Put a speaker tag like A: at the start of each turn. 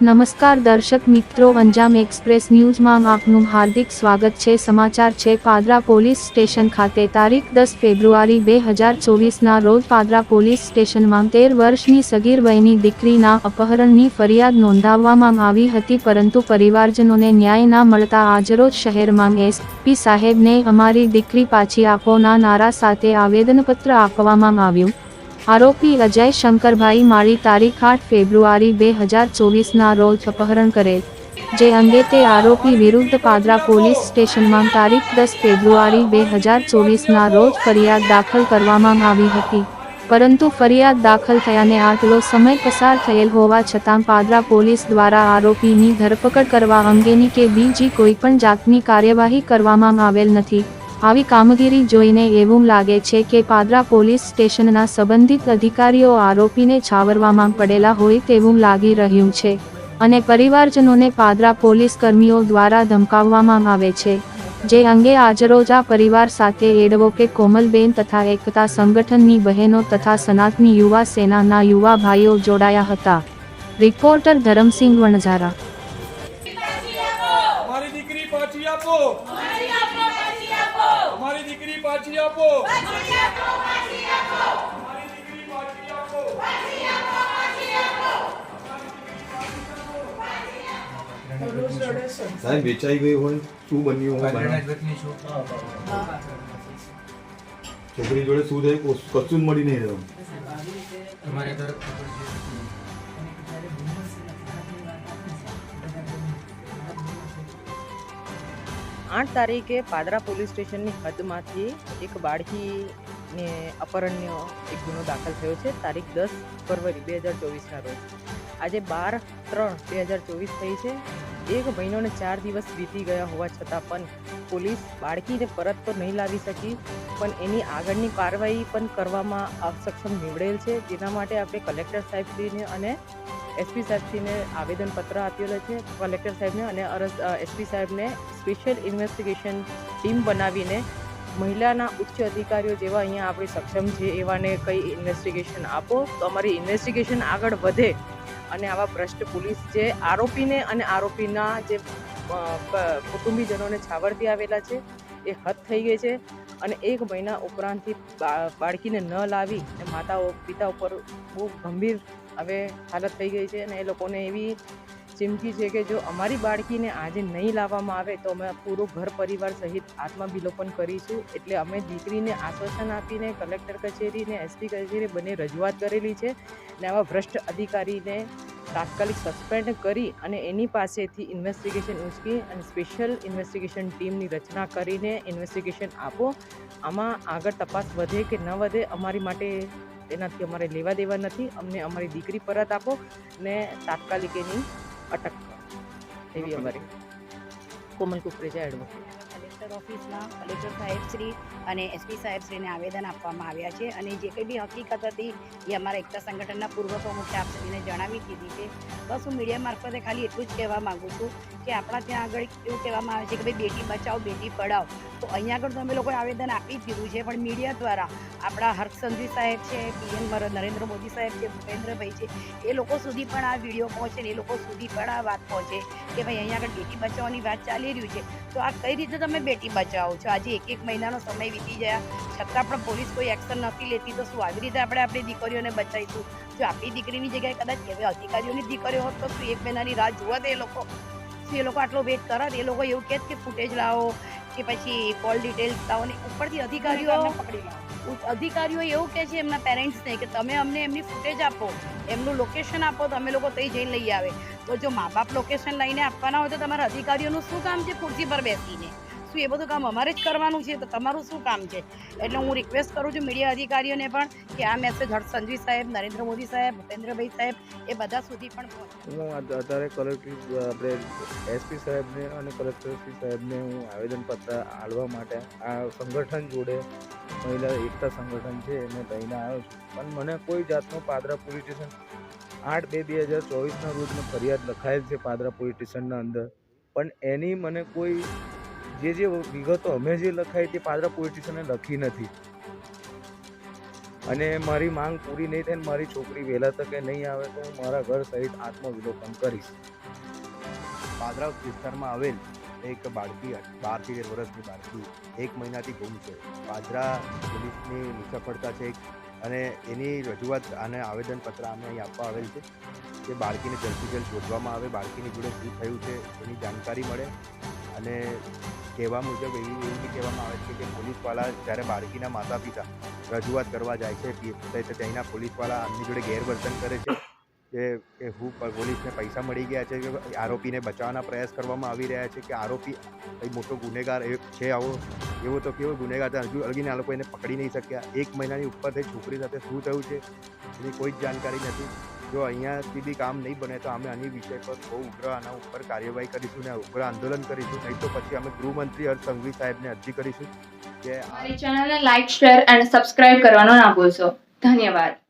A: નમસ્કાર દર્શક મિત્રો, અંજામ એક્સપ્રેસ ન્યૂઝમાં આપનું હાર્દિક સ્વાગત છે. સમાચાર છે, પાદરા પોલીસ સ્ટેશન ખાતે તારીખ દસ ફેબ્રુઆરી બે હજાર ચોવીસના રોજ પાદરા પોલીસ સ્ટેશનમાં તેર વર્ષની સગીર વયની દીકરીના અપહરણની ફરિયાદ નોંધાવવામાં આવી હતી, પરંતુ પરિવારજનોને ન્યાય ના મળતા આજરોજ શહેરમાં એસપી સાહેબને અમારી દીકરી પાછી આપોના નારા સાથે આવેદનપત્ર આપવામાં આવ્યું. આરોપી અજય શંકરભાઈ માળી તારીખ આઠ ફેબ્રુઆરી બે હજાર ચોવીસના રોજ અપહરણ કરેલ, જે અંગે તે આરોપી વિરુદ્ધ પાદરા પોલીસ સ્ટેશનમાં તારીખ દસ ફેબ્રુઆરી બે હજાર ચોવીસના રોજ ફરિયાદ દાખલ કરવામાં આવી હતી. પરંતુ ફરિયાદ દાખલ થયાને આટલો સમય પસાર થયેલ હોવા છતાં પાદરા પોલીસ દ્વારા આરોપીની ધરપકડ કરવા અંગેની કે બીજી કોઈપણ જાતની કાર્યવાહી કરવામાં આવેલ નથી. આવી કામગીરી જોઈને એવું લાગે છે કે પાદરા પોલીસ સ્ટેશનના સંબંધિત અધિકારીઓ આરોપીને છાવરવામાં પડેલા હોય તેવું લાગી રહ્યું છે અને પરિવારજનોને પાદરા પોલીસ કર્મીઓ દ્વારા ધમકાવવામાં આવે છે. જે અંગે આજરોજ પરિવાર સાથે એડવોકેટ કોમલબેન તથા એકતા સંગઠનની બહેનો તથા સનાતની યુવા સેનાના યુવા ભાઈઓ જોડાયા હતા. રિપોર્ટર ધરમસિંહ વણઝારા.
B: મારી દીકરી પાછી આપો. અમારી દીકરી પાછી આપો. અમારી દીકરી પાછી આપો.
C: સાહેબ વેચાઈ ગઈ હોય શું બન્યું હોય? છોકરી જોડે શું થયું? કશું કશું જ મળી નહીં રહ્યું.
D: તમારે તરફ
E: આઠ તારીખે પાદરા પોલીસ સ્ટેશનની હદમાંથી એક બાળકીને અપહરણનો એક ગુનો દાખલ થયો છે. તારીખ દસ ફરવરી બે હજાર ચોવીસના રોજ. આજે બાર ત્રણ બે હજાર ચોવીસ થઈ છે. એક મહિનો ને ચાર દિવસ વીતી ગયા હોવા છતાં પણ પોલીસ બાળકીને પરત તો નહીં લાવી શકી, પણ એની આગળની કાર્યવાહી પણ કરવામાં અસક્ષમ નીવડેલ છે. જેના માટે આપણે કલેક્ટર સાહેબશ્રીને અને એસપી સાહેબશ્રીને આવેદનપત્ર આપેલો છે, કલેક્ટર સાહેબને અને અરજ એસપી સાહેબને સ્પેશિયલ ઇન્વેસ્ટિગેશન ટીમ બનાવીને મહિલાના ઉચ્ચ અધિકારીઓ જેવા અહીંયા આપણે સક્ષમ છે એવાને કંઈ ઇન્વેસ્ટિગેશન આપો તો અમારી ઇન્વેસ્ટિગેશન આગળ વધે. અને આવા ભ્રષ્ટ પોલીસ જે આરોપીને અને આરોપીના જે કુટુંબીજનોને છાવરતી આવેલા છે, એ હદ થઈ ગઈ છે. અને એક મહિના ઉપરાંતથી બાળકીને ન લાવી અને માતાઓ, પિતા ઉપર બહુ ગંભીર હવે હાલત થઈ ગઈ છે અને એ લોકોને એવી ચીમકી છે કે જો અમારી બાળકીને આજે નહીં લાવવામાં આવે તો અમે પૂરો ઘર પરિવાર સહિત આત્મવિલોપન કરીશું. એટલે અમે દીકરીને આશ્વાસન આપીને કલેક્ટર કચેરીને, એસપી કચેરી બંને રજૂઆત કરેલી છે અને આવા ભ્રષ્ટ અધિકારીને તાત્કાલિક સસ્પેન્ડ કરી અને એની પાસેથી ઇન્વેસ્ટિગેશન ઉંચકી અને સ્પેશિયલ ઇન્વેસ્ટિગેશન ટીમની રચના કરીને ઇન્વેસ્ટિગેશન આપો. આમાં આગળ તપાસ વધે કે ન વધે અમારી માટે એનાથી અમારે લેવા દેવા નથી. અમને અમારી દીકરી પરત આપો. ને તાત્કાલિક એની અટક કરો. એવી અમારી કોમલ કુકરેજા એડવોકેટ
F: કલેક્ટર ઓફિસમાં કલેક્ટર સાહેબશ્રી અને એસપી સાહેબશ્રીને આવેદન આપવામાં આવ્યા છે અને જે કંઈ બી હકીકત હતી એ અમારા એકતા સંગઠનના પૂર્વ પ્રમુખે આપશ્રીને જણાવી દીધી છે. બસ હું મીડિયા મારફતે ખાલી એટલું જ કહેવા માગું છું કે આપણા ત્યાં આગળ એવું કહેવામાં આવે છે કે ભાઈ બેટી બચાવો બેટી પઢાઓ. તો અહીંયા આગળ તો અમે લોકોએ આવેદન આપી દીધું છે, પણ મીડિયા દ્વારા આપણા હર્ષસંધી સાહેબ છે, પીએમ નરેન્દ્ર મોદી સાહેબ છે, ભૂપેન્દ્રભાઈ છે, એ લોકો સુધી પણ આ વીડિયો પહોંચે ને એ લોકો સુધી પણ આ વાત પહોંચે કે ભાઈ અહીંયા આગળ બેટી બચાવવાની વાત ચાલી રહ્યું છે. તો આ કઈ રીતે તમે બેટી બચાવો છો. આજે એક એક મહિનાનો સમય વીતી ગયા. છતાં પણ પોલીસ કોઈ એક્શન નથી લેતી. તો શું આવી રીતે આપણે આપણી દીકરીઓને બચાવીશું? જો આપણી દીકરીની જગ્યાએ કદાચ એવી અધિકારીઓની દીકરીઓ હોત તો શું એક મહિનાની રાહ જોવા દે એ લોકો? શું એ લોકો આટલો વેટ કરત? એ લોકો એવું કહેત કે ફૂટેજ લાવો કે પછી કોલ ડિટેલ્સ લાવો ને ઉપરથી અધિકારીઓ અધિકારીઓ એવું કહે છે એમના પેરેન્ટ્સને કે તમે અમને એમની ફૂટેજ આપો એમનું લોકેશન આપો તો અમે લોકો તઈ જઈને લઈ આવે. તો જો મા બાપ લોકેશન લઈને આપવાના હોય તો તમારા અધિકારીઓનું શું કામ છે? ખુરશી પર બેસીને. શું એ બધું કામ અમારે જ કરવાનું છે, તો તમારું શું કામ છે? એટલે હું રિક્વેસ્ટ કરું છું મીડિયા અધિકારીઓને પણ કે આ મેસેજ હર્ષ સંજીવ સાહેબ, નરેન્દ્ર મોદી સાહેબ, ભૂપેન્દ્રભાઈ સાહેબ, એ બધા સુધી પણ પહોંચે.
G: હું અત્યારે કલેક્ટર આપણે એસપી સાહેબને અને કલેક્ટરશ્રી સાહેબને હું આવેદનપત્ર આળવા માટે આ સંગઠન જોડે મહિલા એકતા સંગઠન છે, એને લઈને આવ્યો છું. પણ મને કોઈ જાતનો પાદરા પોલીસ સ્ટેશન આઠ બે બે હજાર ચોવીસના રોજ ફરિયાદ લખાયેલ છે પાદરા પોલીસ સ્ટેશનના અંદર. પણ એની મને કોઈ જે જે વિગતો અમે જે લખાઈ તે પાદરા પોલીસ સ્ટેશને લખી નથી. અને મારી માંગ પૂરી નહીં થાય મારી છોકરી વહેલા તકે નહીં આવે તો હું મારા ઘર સહિત આત્મવિલોપન કરીશ.
D: પાદરા વિસ્તારમાં આવેલ એક બાળકી બાર તેર વર્ષની બાળકી એક મહિનાથી ગુમ છે. પાદરા પોલીસની નિસફળતા છે અને એની રજૂઆત અને આવેદનપત્ર અમે અહીં આપવા આવેલ છે. કે બાળકીને જલ્દથી જલ્દ શોધવામાં આવે, બાળકીની જોડે શું થયું છે, એની જાણકારી મળે. અને કહેવા મુજબ એવી એવું બી કહેવામાં આવે છે કે પોલીસવાળા જ્યારે બાળકીના માતા પિતા રજૂઆત કરવા જાય છે તો ત્યાંના પોલીસવાળા આમની જોડે ગેરવર્તન કરે છે કે કે હું પોલીસને પૈસા મળી ગયા છે કે આરોપીને બચાવવાના પ્રયાસ કરવામાં આવી રહ્યા છે કે આરોપી કંઈ મોટો ગુનેગાર એ છે આવો, એવો તો કેવો ગુનેગાર છે? હજુ લગીને આ લોકો એને પકડી નહીં શક્યા. એક મહિનાની ઉપર થઈ છોકરી સાથે શું થયું છે એની કોઈ જ જાણકારી નથી. જો અહીંયાથી બી કામ નહીં બને તો અમે આની વિષય પર બહુ ઉગ્ર આના ઉપર કાર્યવાહી કરીશું ને ઉગ્ર આંદોલન કરીશું. નહીં તો પછી અમે ગૃહમંત્રી હર્ષ સંઘવી સાહેબને અરજી કરીશું કે
H: અમારી ચેનલને લાઈક શેર અને સબસ્ક્રાઇબ કરવાનો ના ભૂલશો. ધન્યવાદ.